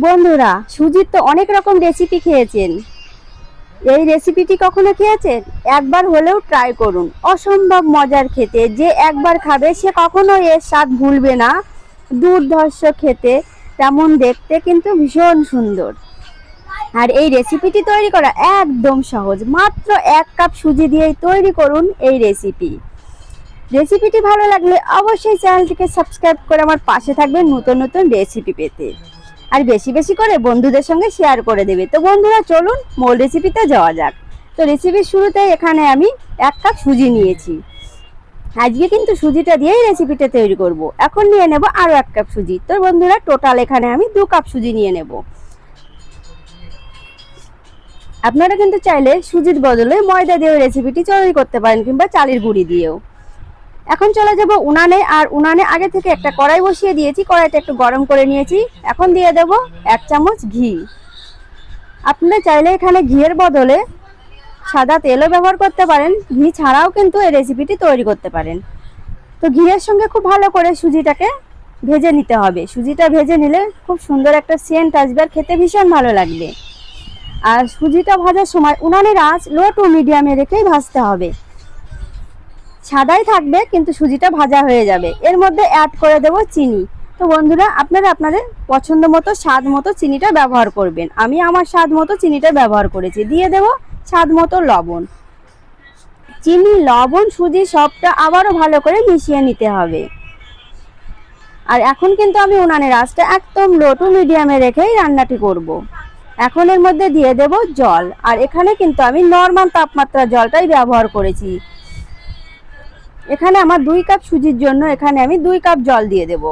বন্ধুরা সুজির তো অনেক রকম রেসিপি খেয়েছেন। এই রেসিপিটি কখনো খেয়েছেন? একবার হলেও ট্রাই করুন। অসম্ভব মজার খেতে। যে একবার খাবে, সে কখনো এর স্বাদ ভুলবে না। দুর্ধর্ষ খেতে। তেমন দেখতে কিন্তু ভীষণ সুন্দর। আর এই রেসিপিটি তৈরি করা একদম সহজ। মাত্র এক কাপ সুজি দিয়েই তৈরি করুন এই রেসিপি রেসিপিটি ভালো লাগলে অবশ্যই চ্যানেলটিকে সাবস্ক্রাইব করে আমার পাশে থাকবেন নতুন নতুন রেসিপি পেতে। আর বেশি বেশি করে বন্ধুদের সঙ্গে শেয়ার করে দেবে। তো বন্ধুরা, চলুন মূল রেসিপিতে যাওয়া যাক। তো রেসিপির শুরুতে এখানে আমি এক কাপ সুজি নিয়েছি। আজকে কিন্তু সুজিটা দিয়েই রেসিপিটা তৈরি করব। এখন নিয়ে নেব আরও এক কাপ সুজি। তো বন্ধুরা টোটাল এখানে আমি দু কাপ সুজি নিয়ে নেব। আপনারা কিন্তু চাইলে সুজির বদলে ময়দা দিয়েও রেসিপিটি তৈরি করতে পারেন কিংবা চালের গুঁড়ি দিয়েও। এখন চলে যাব উনানে, আর উনানে আগে থেকে একটা কড়াই বসিয়ে দিয়েছি, কড়াইটা একটু গরম করে নিয়েছি। এখন দিয়ে দেব এক চামচ ঘি। আপনারা চাইলে এখানে ঘিয়ের বদলে সাদা তেলও ব্যবহার করতে পারেন। ঘি ছাড়াও কিন্তু এই রেসিপিটি তৈরি করতে পারেন। তো ঘিয়ের সঙ্গে খুব ভালো করে সুজিটাকে ভেজে নিতে হবে। সুজিটা ভেজে নিলে খুব সুন্দর একটা সেন্ট আসবে, আর খেতে ভীষণ ভালো লাগবে। আর সুজিটা ভাজার সময় উনানের আঁচ লো টু মিডিয়ামে রেখেই ভাজতে হবে। সাদাই থাকবে, কিন্তু সুজিটা ভাজা হয়ে যাবে। এর মধ্যে অ্যাড করে দেব চিনি। তো বন্ধুরা, আপনারা আপনাদের পছন্দ মতো, স্বাদ মতো চিনিটা ব্যবহার করবেন। আমি আমার স্বাদ মতো চিনিটা ব্যবহার করেছি। দিয়ে দেব স্বাদ মতো লবণ। চিনি, লবণ, সুজি সবটা আবারও ভালো করে মিশিয়ে নিতে হবে। আর এখন কিন্তু আমি উনানের আঁচটা একদম লো টু মিডিয়ামে রেখেই রান্নাটি করব। এখন এর মধ্যে দিয়ে দেব জল। আর এখানে কিন্তু আমি নর্মাল তাপমাত্রা জলটাই ব্যবহার করেছি। এখানে আমার দুই কাপ সুজির জন্য এখানে আমি দুই কাপ জল দিয়ে দেব।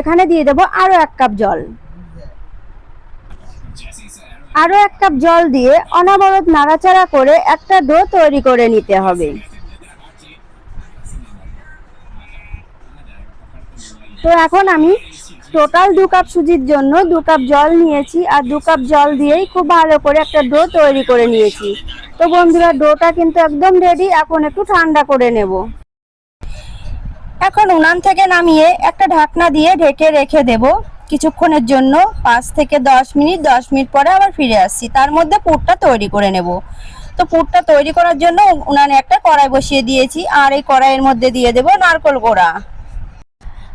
এখানে দিয়ে দেব আরও এক কাপ জল। আরও এক কাপ জল দিয়ে অনাবরত নাড়াচাড়া করে একটা ডো তৈরি করে নিতে হবে। তো এখন আমি টোটাল দু কাপ সুজির জন্য দু কাপ জল নিয়েছি, আর দু কাপ জল দিয়েই খুব ভালো করে একটা ডো তৈরি করে নিয়েছি। তো বন্ধুরা, ডোটা কিন্তু একদম রেডি এখন একটু ঠান্ডা করে নেব। এখন উনান থেকে নামিয়ে একটা ঢাকনা দিয়ে ঢেকে রেখে দেব কিছুক্ষণের জন্য। পাঁচ থেকে দশ মিনিট দশ মিনিট পরে আবার ফিরে আসছি। তার মধ্যে পুরটা তৈরি করে নেব। তো পুরটা তৈরি করার জন্য উনানে একটা কড়াই বসিয়ে দিয়েছি। আর এই কড়াইয়ের মধ্যে দিয়ে দেব নারকল গোড়া।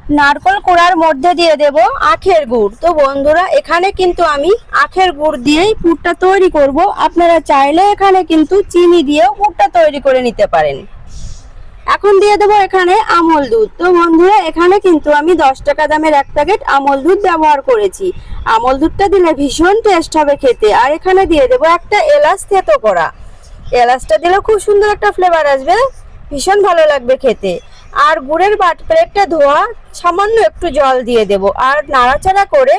নারকল কোড়ার মধ্যে দিয়ে দেব আখের গুড়। তো বন্ধুরা, এখানে কিন্তু আমি আখের গুড় দিয়েই পুরটা তৈরি করব। আপনারা চাইলে এখানে কিন্তু চিনি দিয়েও পুরটা তৈরি করে নিতে পারেন। এখন দিয়ে দেবো এখানে আমল দুধ। তো বন্ধুরা, এখানে কিন্তু আমি দশ টাকা দামের এক প্যাকেট আমল দুধ ব্যবহার করেছি। আমল দুধটা দিলে ভীষণ টেস্ট হবে খেতে। আর এখানে দিয়ে দেবো একটা এলাচ থেতো করা। এলাচটা দিলে খুব সুন্দর একটা ফ্লেভার আসবে। ভীষণ ভালো লাগবে খেতে। আর গুড়ের বাট প্লেটটা ধোয়া, সামান্য একটু জল দিয়ে দেব। আর নাড়াচাড়া করে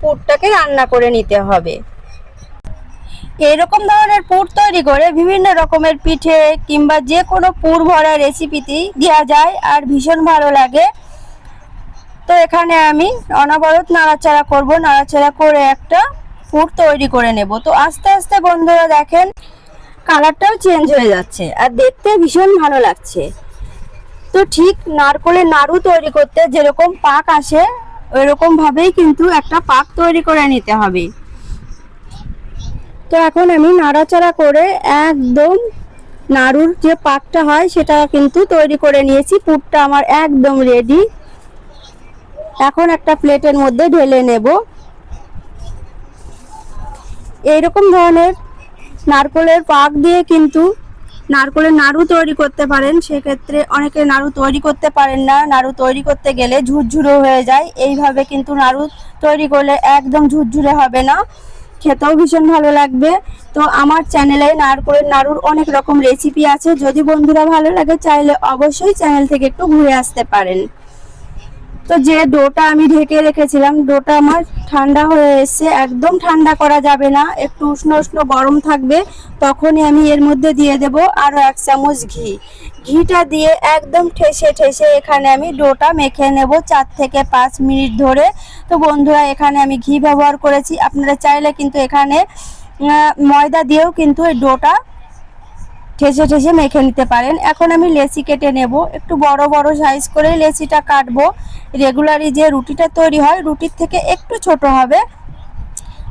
পুরটাকে রান্না করে নিতে হবে। এইরকম ধরনের পুর তৈরি করে বিভিন্ন রকমের পিঠে কিংবা যে কোনো পুর ভরা রেসিপিতেই দেওয়া যায় আর ভীষণ ভালো লাগে। তো এখানে আমি অনবরত নাড়াচাড়া করব, নাড়াচাড়া করে একটা পুর তৈরি করে নেব। তো আস্তে আস্তে বন্ধুরা দেখেন কালারটাও চেঞ্জ হয়ে যাচ্ছে আর দেখতে ভীষণ ভালো লাগছে। তো ঠিক নারকলের নাড়ু তৈরি করতে যেরকম পাক আসে, ওইরকম ভাবেই কিন্তু একটা পাক তৈরি করে নিতে হবে। তো এখন আমি নাড়াচাড়া করে একদম নাড়ুর যে পাকটা হয় সেটা কিন্তু তৈরি করে নিয়েছি। পুরটা আমার একদম রেডি এখন একটা প্লেটের মধ্যে ঢেলে নেব। এইরকম ধরনের নারকলের পাক দিয়ে কিন্তু নারকলের নাড়ু তৈরি করতে পারেন, সেক্ষেত্রে অনেকে নাড়ু তৈরি করতে পারেন না। নাড়ু তৈরি করতে গেলে ঝুরঝুরো হয়ে যায়। এইভাবে কিন্তু নাড়ু তৈরি করলে একদম ঝুরঝুরে হবে না। খেতেও ভীষণ ভালো লাগবে। তো আমার চ্যানেলে নারকলের নাড়ুর অনেক রকম রেসিপি আছে। যদি বন্ধুরা ভালো লাগে, চাইলে অবশ্যই চ্যানেল থেকে একটু ঘুরে আসতে পারেন। তো যে ডোটা আমি ঢেকে রেখেছিলাম, ডোটা আমার ঠান্ডা হয়ে এসছে, একদম ঠান্ডা করা যাবে না, একটু উষ্ণ উষ্ণ গরম থাকবে, তখনই আমি এর মধ্যে দিয়ে দেব আরও এক চামচ ঘি। ঘিটা দিয়ে একদম ঠেসে ঠেসে এখানে আমি ডোটা মেখে নেব চার থেকে পাঁচ মিনিট ধরে। তো বন্ধুরা, এখানে আমি ঘি ব্যবহার করেছি, আপনারা চাইলে কিন্তু এখানে ময়দা দিয়েও কিন্তু এই ডোটা ঠেসে ঠেসে মেখে নিতে পারেন। এখন আমি লেচি কেটে নেব। একটু বড় বড় সাইজ করে লেচিটা কাটবো। রেগুলারই যে রুটিটা তৈরি হয়, রুটির থেকে একটু ছোট হবে।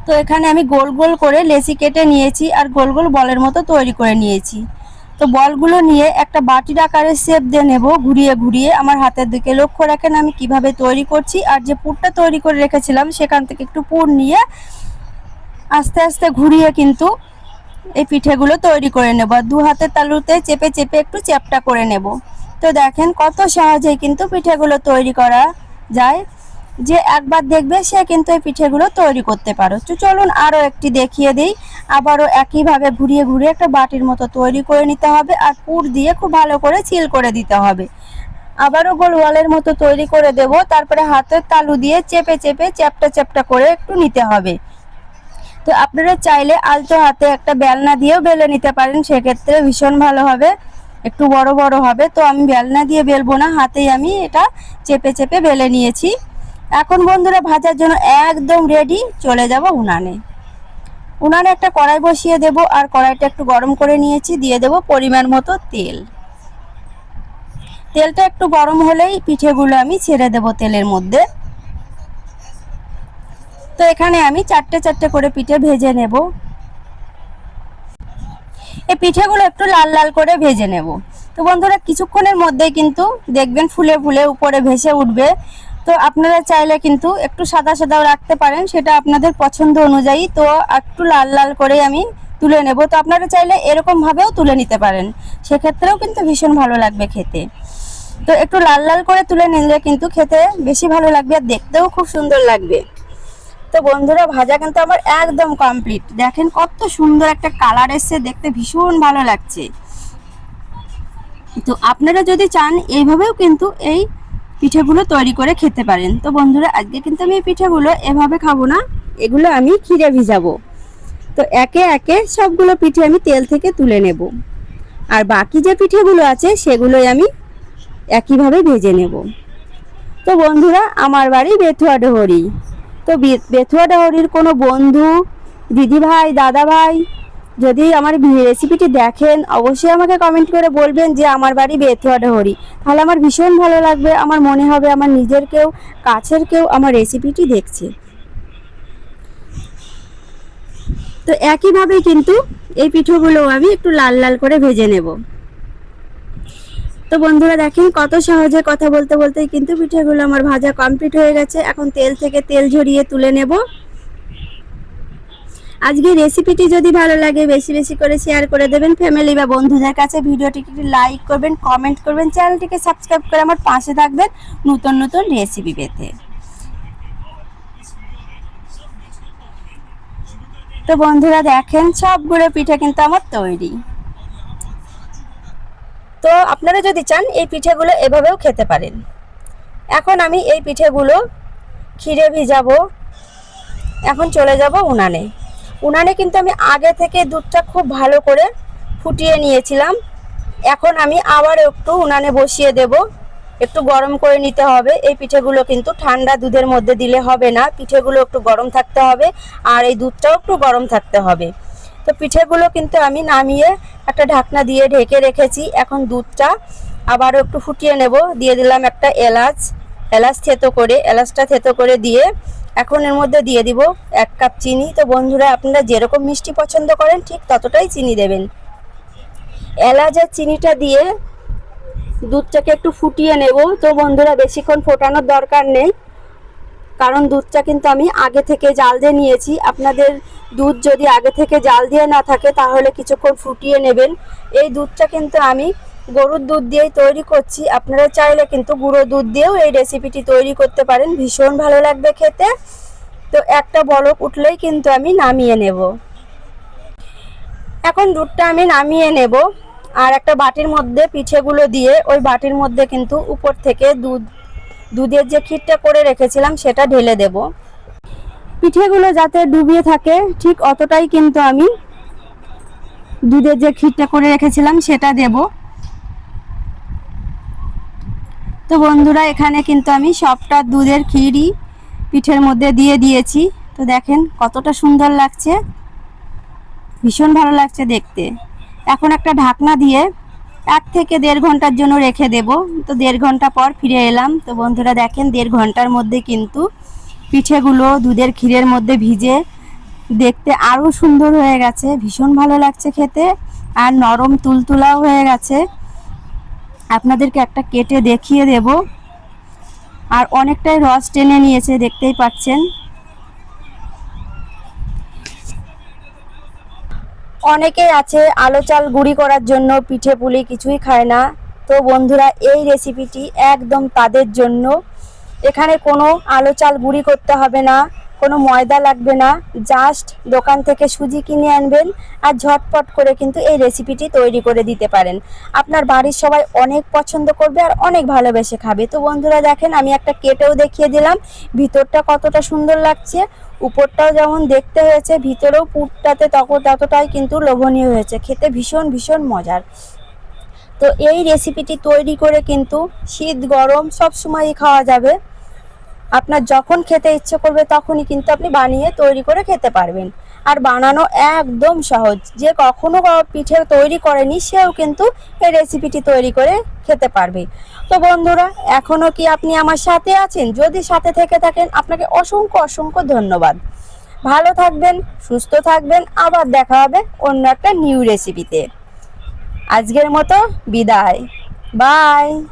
তো এখানে আমি গোল গোল করে লেচি কেটে নিয়েছি আর গোল গোল বলের মতো তৈরি করে নিয়েছি। তো বলগুলো নিয়ে একটা বাটির আকারে শেপ দিয়ে নেব, ঘুরিয়ে ঘুরিয়ে। আমার হাতের দিকে লক্ষ্য রাখেন আমি কীভাবে তৈরি করছি আর যে পুরটা তৈরি করে রেখেছিলাম, সেখান থেকে একটু পুর নিয়ে আস্তে আস্তে ঘুরিয়ে কিন্তু এই পিঠেগুলো তৈরি করে নেব। আর দু হাতের তালুতে চেপে চেপে একটু চ্যাপটা করে নেব। তো দেখেন কত সহজেই কিন্তু পিঠেগুলো তৈরি করা যায়। যে একবার দেখবে সে কিন্তু এই পিঠেগুলো তৈরি করতে পারো। তো চলুন আরও একটি দেখিয়ে দিই। আবারও একইভাবে ঘুরিয়ে ঘুরিয়ে একটা বাটির মতো তৈরি করে নিতে হবে। আর পুর দিয়ে খুব ভালো করে চিল করে দিতে হবে। আবারও গোল ওয়ালের মতো তৈরি করে দেব। তারপরে হাতের তালু দিয়ে চেপে চেপে চ্যাপটা চ্যাপটা করে একটু নিতে হবে। তো আপনারা চাইলে আলতো হাতে একটা বেলনা দিয়েও বেলে নিতে পারেন, সেক্ষেত্রে ভীষণ ভালো হবে, একটু বড় বড় হবে। তো আমি বেলনা দিয়ে বেলবো না, হাতেই আমি এটা চেপে চেপে বেলে নিয়েছি। এখন বন্ধুরা ভাজার জন্য একদম রেডি চলে যাব উনানে। উনানে একটা কড়াই বসিয়ে দেব, আর কড়াইটা একটু গরম করে নিয়েছি, দিয়ে দেব পরিমাণ মতো তেল। তেলটা একটু গরম হলেই পিঠেগুলো আমি ছেড়ে দেব তেলের মধ্যে। তো এখানে আমি চারটে চারটে করে পিঠে ভেজে নেব। এই পিঠেগুলো একটু লাল লাল করে ভেজে নেব। তো বন্ধুরা, কিছুক্ষণের মধ্যেই কিন্তু দেখবেন ফুলে ফুলে উপরে ভেসে উঠবে। তো আপনারা চাইলে কিন্তু একটু সাদা সাদাও রাখতে পারেন, সেটা আপনাদের পছন্দ অনুযায়ী। তো একটু লাল লাল করে আমি তুলে নেব। তো আপনারা চাইলে এরকম ভাবেও তুলে নিতে পারেন। সেক্ষেত্রেও কিন্তু ভীষণ ভালো লাগবে খেতে। তো একটু লাল লাল করে তুলে নিলে কিন্তু খেতে বেশি ভালো লাগবে আর দেখতেও খুব সুন্দর লাগবে। তো বন্ধুরা, ভাজা কিন্তু আমার একদম কমপ্লিট দেখেন কত সুন্দর একটা কালার এসছে, দেখতে ভীষণ ভালো লাগছে। তো আপনারা যদি চান এইভাবেও কিন্তু এই পিঠেগুলো তৈরি করে খেতে পারেন। তো বন্ধুরা, আজকে কিন্তু আমি এই পিঠেগুলো এভাবে খাব না, এগুলো আমি ক্ষীরে ভিজাবো। তো একে একে সবগুলো পিঠে আমি তেল থেকে তুলে নেব। আর বাকি যে পিঠেগুলো আছে, সেগুলোই আমি একইভাবে ভেজে নেব। তো বন্ধুরা, আমার বাড়ি বেথুয়া ডহরি। তো বেথুয়া ডহরির কোনো বন্ধু, দিদি ভাই, দাদা ভাই, যদি আমার রেসিপিটি দেখেন, অবশ্যই আমাকে কমেন্ট করে বলবেন যে আমার বাড়ি বেথুয়া ডহরি। তাহলে আমার ভীষণ ভালো লাগবে, আমার মনে হবে আমার নিজের কেউ, কাছের কেউ আমার রেসিপিটি দেখছে। তো একইভাবে কিন্তু এই পিঠেগুলো আমি একটু লাল লাল করে ভেজে নেব। তো বন্ধুরা দেখেন কত সহজে কথা বলতে বলতে কিন্তু পিঠেগুলো আমার ভাজা কমপ্লিট হয়ে গেছে। এখন তেল থেকে তেল ঝরিয়ে তুলে নেব। আজকে রেসিপিটি যদি ভালো লাগে বেশি বেশি করে শেয়ার করে দেবেন ফ্যামিলি বা বন্ধুদের কাছে। ভিডিওটিকে লাইক করবেন কমেন্ট করবেন চ্যানেলটিকে সাবস্ক্রাইব করে আমার পাশে থাকবেন নতুন নতুন রেসিপি পেতে। তো বন্ধুরা দেখেন সবগুলো পিঠা কিন্তু আমার তৈরি। তো আপনারা যদি চান, এই পিঠেগুলো এভাবেও খেতে পারেন। এখন আমি এই পিঠেগুলো ক্ষীরে ভিজাবো। এখন চলে যাব উনানে। উনানে কিন্তু আমি আগে থেকে দুধটা খুব ভালো করে ফুটিয়ে নিয়েছিলাম। এখন আমি আবার একটু উনানে বসিয়ে দেব। একটু গরম করে নিতে হবে। এই পিঠেগুলো কিন্তু ঠান্ডা দুধের মধ্যে দিলে হবে না। পিঠেগুলো একটু গরম থাকতে হবে। আর এই দুধটাও একটু গরম থাকতে হবে। তো পিঠেগুলো কিন্তু আমি নামিয়ে একটা ঢাকনা দিয়ে ঢেকে রেখেছি। এখন দুধটা আবারও একটু ফুটিয়ে নেব। দিয়ে দিলাম একটা এলাচ। এলাচ থেতো করে, এলাচটা থেতো করে দিয়ে এখন এর মধ্যে দিয়ে দিব এক কাপ চিনি। তো বন্ধুরা, আপনারা যেরকম মিষ্টি পছন্দ করেন, ঠিক ততটাই চিনি দেবেন। এলাচ আর চিনিটা দিয়ে দুধটাকে একটু ফুটিয়ে নেব। তো বন্ধুরা, বেশিক্ষণ ফোটানোর দরকার নেই। কারণ দুধটা কিন্তু আমি আগে থেকে জাল দিয়ে নিয়েছি। আপনাদের দুধ যদি আগে থেকে জাল দিয়ে না থাকে, তাহলে কিছুক্ষণ ফুটিয়ে নেবেন। এই দুধটা কিন্তু আমি গরুর দুধ দিয়েই তৈরি করছি। আপনারা চাইলে কিন্তু গুঁড়ো দুধ দিয়েও এই রেসিপিটি তৈরি করতে পারেন। ভীষণ ভালো লাগবে খেতে। তো একটা বলক উঠলেই কিন্তু আমি নামিয়ে নেব। এখন দুধটা আমি নামিয়ে নেব। আর একটা বাটির মধ্যে পিঠেগুলো দিয়ে ওই বাটির মধ্যে কিন্তু উপর থেকে দুধ দুধের যে ক্ষীরটা করে রেখেছিলাম, সেটা ঢেলে দেব। পিঠেগুলো যাতে ডুবিয়ে থাকে, ঠিক অতটাই কিন্তু আমি দুধের যে ক্ষীরটা করে রেখেছিলাম, সেটা দেব। তো বন্ধুরা, এখানে কিন্তু আমি সবটা দুধের ক্ষীরই পিঠের মধ্যে দিয়ে দিয়েছি। তো দেখেন কতটা সুন্দর লাগছে। ভীষণ ভালো লাগছে দেখতে। এখন একটা ঢাকনা দিয়ে এক থেকে দেড় ঘণ্টার জন্য রেখে দেব। তো দেড় ঘণ্টা পর ফিরে এলাম। তো বন্ধুরা দেখেন, দেড় ঘণ্টার মধ্যে কিন্তু পিঠেগুলো দুধের ক্ষীরের মধ্যে ভিজে দেখতে আরও সুন্দর হয়ে গেছে। ভীষণ ভালো লাগছে খেতে। আর নরম তুলতুলাও হয়ে গেছে। আপনাদেরকে একটা কেটে দেখিয়ে দেব। আর অনেকটাই রস টেনে নিয়েছে, দেখতেই পাচ্ছেন। অনেকেই আছে আলো চাল গুঁড়ি করার জন্য পিঠে পুলি কিছুই খায় না। তো বন্ধুরা, এই রেসিপিটি একদম তাদের জন্য। এখানে কোনো আলো চাল গুঁড়ি করতে হবে না। কোনো ময়দা লাগবে না জাস্ট দোকান থেকে সুজি কিনে আনবেন আর ঝটপট করে কিন্তু এই রেসিপিটি তৈরি করে দিতে পারেন। আপনার বাড়ির সবাই অনেক পছন্দ করবে আর অনেক ভালোবেসে খাবে। তো বন্ধুরা দেখেন, আমি একটা কেটেও দেখিয়ে দিলাম, ভিতরটা কতটা সুন্দর লাগছে। উপরটাও যেমন দেখতে হয়েছে, ভিতরেও পুরটাতে তখন ততটাই কিন্তু লোভনীয় হয়েছে। খেতে ভীষণ ভীষণ মজার। তো এই রেসিপিটি তৈরি করে কিন্তু শীত, গরম সব সময়ই খাওয়া যাবে। আপনার যখন খেতে ইচ্ছে করবে তখনই কিন্তু আপনি বানিয়ে তৈরি করে খেতে পারবেন। আর বানানো একদম সহজ। যে কখনো পিঠে তৈরি করেনি, সেও কিন্তু এই রেসিপিটি তৈরি করে খেতে পারবে। তো বন্ধুরা, এখনও কি আপনি আমার সাথে আছেন? যদি সাথে থেকে থাকেন, আপনাকে অসংখ্য অসংখ্য ধন্যবাদ। ভালো থাকবেন, সুস্থ থাকবেন। আবার দেখা হবে অন্য একটা নিউ রেসিপিতে আজকের মতো বিদায়। বাই